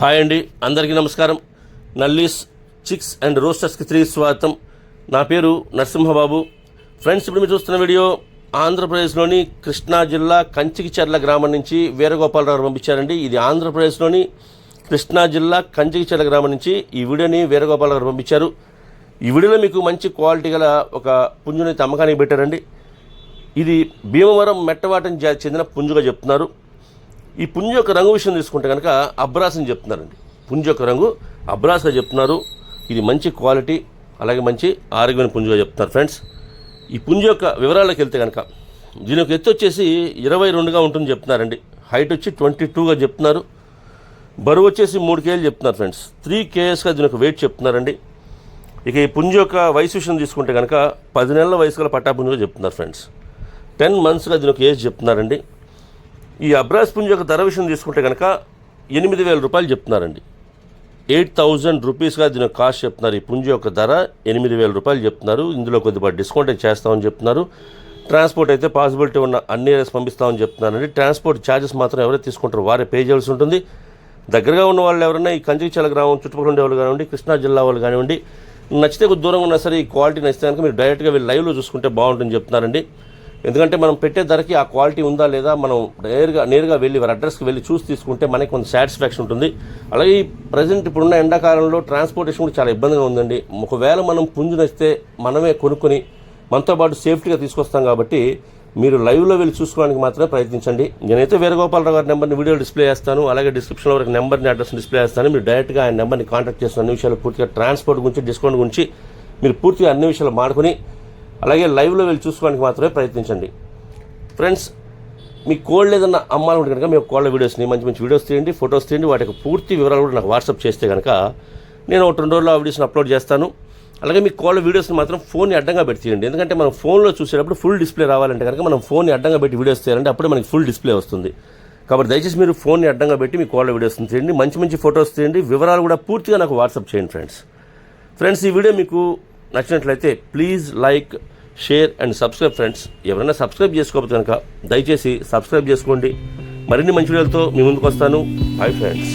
Hi అండి అందరికీ నమస్కారం. నల్లీస్ చిక్స్ అండ్ రోస్టర్స్కి తిరిగి స్వాగతం. నా పేరు నరసింహబాబు. ఫ్రెండ్స్ ఇప్పుడు మీరు చూస్తున్న వీడియో ఆంధ్రప్రదేశ్లోని కృష్ణా జిల్లా కంచికిచెర్ల గ్రామం నుంచి వీరగోపాలరావు పంపించారండి. ఇది ఆంధ్రప్రదేశ్లోని కృష్ణా జిల్లా కంచికిచెర్ల గ్రామం నుంచి ఈ వీడియోని వీరగోపాలరావు పంపించారు. ఈ వీడియోలో మీకు మంచి క్వాలిటీ గల ఒక పుంజునైతే అమ్మకానికి పెట్టారండి. ఇది భీమవరం మెట్టవాటం జాతికి చెందిన పుంజుగా చెప్తున్నారు. ఈ పుంజు యొక్క రంగు విషయం తీసుకుంటే కనుక అబ్రాసని చెప్తున్నారండి. పుంజు యొక్క రంగు అబ్రాస్గా చెప్తున్నారు. ఇది మంచి క్వాలిటీ అలాగే మంచి ఆరోగ్యమైన పుంజుగా చెప్తున్నారు ఫ్రెండ్స్. ఈ పుంజు యొక్క వివరాలకు వెళ్తే కనుక దీని యొక్క ఎత్తు వచ్చేసి ఇరవై రెండుగా ఉంటుంది చెప్తున్నారండి. హైట్ వచ్చి ట్వంటీ టూగా చెప్తున్నారు. బరువు వచ్చేసి మూడు కేజీలు చెప్తున్నారు ఫ్రెండ్స్. త్రీ కేఎస్గా దీని యొక్క వెయిట్ చెప్తున్నారండి. ఇక ఈ పుంజు యొక్క వయసు విషయం తీసుకుంటే కనుక పది నెలల వయసు గల పట్టా పుంజుగా చెప్తున్నారు ఫ్రెండ్స్. టెన్ మంత్స్గా దీని ఒక ఏజ్ చెప్తున్నారండి. ఈ అబ్రాస్ పుంజ్ యొక్క ధర విషయం తీసుకుంటే కనుక ఎనిమిది వేల రూపాయలు చెప్తున్నారండి. ఎయిట్ థౌజండ్ రూపీస్గా దీని కాస్ట్ చెప్తున్నారు. ఈ పుంజు యొక్క ధర ఎనిమిది వేల రూపాయలు చెప్తున్నారు. ఇందులో కొద్దిగా డిస్కౌంట్ అయితే చేస్తామని చెప్తున్నారు. ట్రాన్స్పోర్ట్ అయితే పాసిబిలిటీ ఉన్న అన్ని ఏరియాస్ పంపిస్తామని చెప్తున్నారండి. ట్రాన్స్పోర్ట్ ఛార్జెస్ మాత్రం ఎవరైతే తీసుకుంటారో వారే పే చేయాల్సి ఉంటుంది. దగ్గరగా ఉన్న వాళ్ళు ఎవరైనా ఈ కంచిచల గ్రామం చుట్టుపక్కల ఉండే వాళ్ళు కానివ్వండి కృష్ణా జిల్లా వాళ్ళు కానివ్వండి నచ్చితే కొద్ది దూరంగా ఉన్నా సరే ఈ క్వాలిటీ నచ్చితే కనుక మీరు డైరెక్ట్గా వెళ్ళి లైవ్లో చూసుకుంటే బాగుంటుందని చెప్తున్నారండి. ఎందుకంటే మనం పెట్టే ధరకి ఆ క్వాలిటీ ఉందా లేదా మనం నేరుగా నేరుగా వెళ్ళి వారి అడ్రస్కి వెళ్ళి చూసి తీసుకుంటే మనకి కొంత సాటిస్ఫాక్షన్ ఉంటుంది. అలాగే ఈ ప్రజెంట్ ఇప్పుడున్న ఎండాకాలంలో ట్రాన్స్పోర్టేషన్ కూడా చాలా ఇబ్బందిగా ఉందండి. ఒకవేళ మనం పుంజునిస్తే మనమే కొనుక్కొని మనతో పాటు సేఫ్టీగా తీసుకొస్తాం కాబట్టి మీరు లైవ్లో వెళ్ళి చూసుకోవడానికి మాత్రమే ప్రయత్నించండి. నేనైతే వీరగోపాలరావు గారి నెంబర్ని వీడియో డిస్ప్లే చేస్తాను. అలాగే డిస్క్రిప్షన్లో వరకు నెంబర్ని అడ్రస్ డిస్ప్లే చేస్తాను. మీరు డైరెక్ట్గా ఆయన నెంబర్ని కాంటాక్ట్ చేసిన అన్ని విషయాలు పూర్తిగా ట్రాన్స్పోర్ట్ గురించి డిస్కౌంట్ గురించి మీరు పూర్తిగా అన్ని విషయాలు మాడుకొని అలాగే లైవ్లో వెళ్ళి చూసుకోవడానికి మాత్రమే ప్రయత్నించండి. ఫ్రెండ్స్ మీ కోళ్ళు ఏదన్నా అమ్మాలంటే కనుక మీకు కోళ్ళ వీడియోస్ని మంచి మంచి వీడియోస్ తీయండి ఫొటోస్ తీయండి వాటికి పూర్తి వివరాలు కూడా నాకు వాట్సాప్ చేస్తే కనుక నేను ఒక రెండు రోజుల్లో ఆ వీడియోస్ని అప్లోడ్ చేస్తాను. అలాగే మీ కోళ్ళ వీడియోస్ని మాత్రం ఫోన్ని అడ్డంగా పెట్టి తీయండి. ఎందుకంటే మనం ఫోన్లో చూసేటప్పుడు ఫుల్ డిస్ప్లే రావాలంటే కనుక మనం ఫోన్ని అడ్డంగా పెట్టి వీడియోస్ తీయాలంటే అప్పుడే మనకి ఫుల్ డిస్ప్లే వస్తుంది. కాబట్టి దయచేసి మీరు ఫోన్ని అడ్డంగా పెట్టి మీ కోళ్ళ వీడియోస్ని తీయండి మంచి మంచి ఫొటోస్ తీయండి వివరాలు కూడా పూర్తిగా నాకు వాట్సాప్ చేయండి ఫ్రెండ్స్ ఫ్రెండ్స్ ఈ వీడియో మీకు నచ్చినట్లయితే please like share and subscribe friends. ఎవరైనా సబ్స్క్రైబ్ చేసుకోకపోతే కనుక దయచేసి సబ్స్క్రైబ్ చేసుకోండి. మరిన్ని మంచి వీడియోలతో మీ ముందుకు వస్తాను. Bye friends